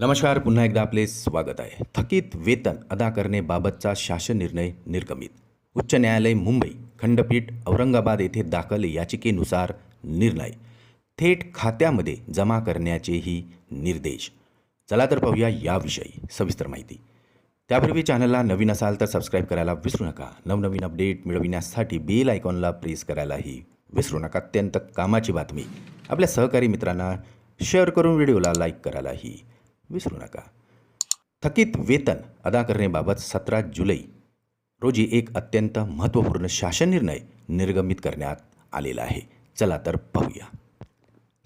नमस्कार पुन्हा एकदा आपले स्वागत आहे. थकीत वेतन अदा करण्याबाबतचा शासन निर्णय निर्गमित. उच्च न्यायालय मुंबई खंडपीठ औरंगाबाद येथे दाखल याचिकेनुसार निर्णय. थेट खात्यामध्ये जमा करण्याचेही निर्देश. चला तर पाहूया याविषयी सविस्तर माहिती. त्यापूर्वी चॅनलला नवीन असाल तर सबस्क्राईब करायला विसरू नका. नवनवीन अपडेट मिळविण्यासाठी बेल आयकॉनला प्रेस करायलाही विसरू नका. अत्यंत कामाची बातमी. आपल्या सहकारी मित्रांना शेअर करून व्हिडिओला लाईक करायलाही विसरू नका. थकीत वेतन अदा करण्याबाबत सतरा जुलै रोजी एक अत्यंत महत्त्वपूर्ण शासन निर्णय निर्गमित करण्यात आलेला आहे. चला तर पाहूया.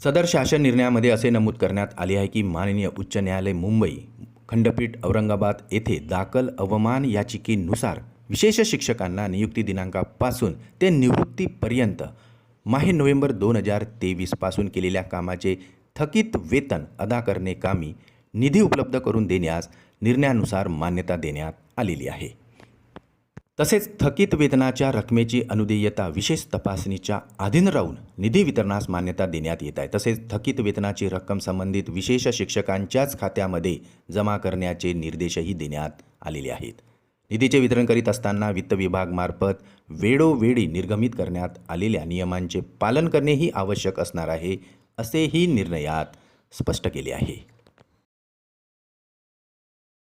सदर शासन निर्णयामध्ये असे नमूद करण्यात आले आहे की माननीय उच्च न्यायालय मुंबई खंडपीठ औरंगाबाद येथे दाखल अवमान याचिकेनुसार विशेष शिक्षकांना नियुक्ती दिनांकापासून ते निवृत्तीपर्यंत माहे नोव्हेंबर दोन हजार तेवीसपासून केलेल्या कामाचे थकीत वेतन अदा करणे कामी निधी उपलब्ध करून देण्यास निर्णयानुसार मान्यता देण्यात आलेली आहे. तसेच थकीत वेतनाच्या रकमेची अनुदेयता विशेष तपासणीच्या अधीन राहून निधी वितरणास मान्यता देण्यात येत आहे. तसेच थकीत वेतनाची रक्कम संबंधित विशेष शिक्षकांच्याच खात्यामध्ये जमा करण्याचे निर्देशही देण्यात आलेले आहेत. निधीचे वितरण करीत असताना वित्त विभागमार्फत वेळोवेळी निर्गमित करण्यात आलेल्या नियमांचे पालन करणेही आवश्यक असणार आहे असेही निर्णयात स्पष्ट केले आहे.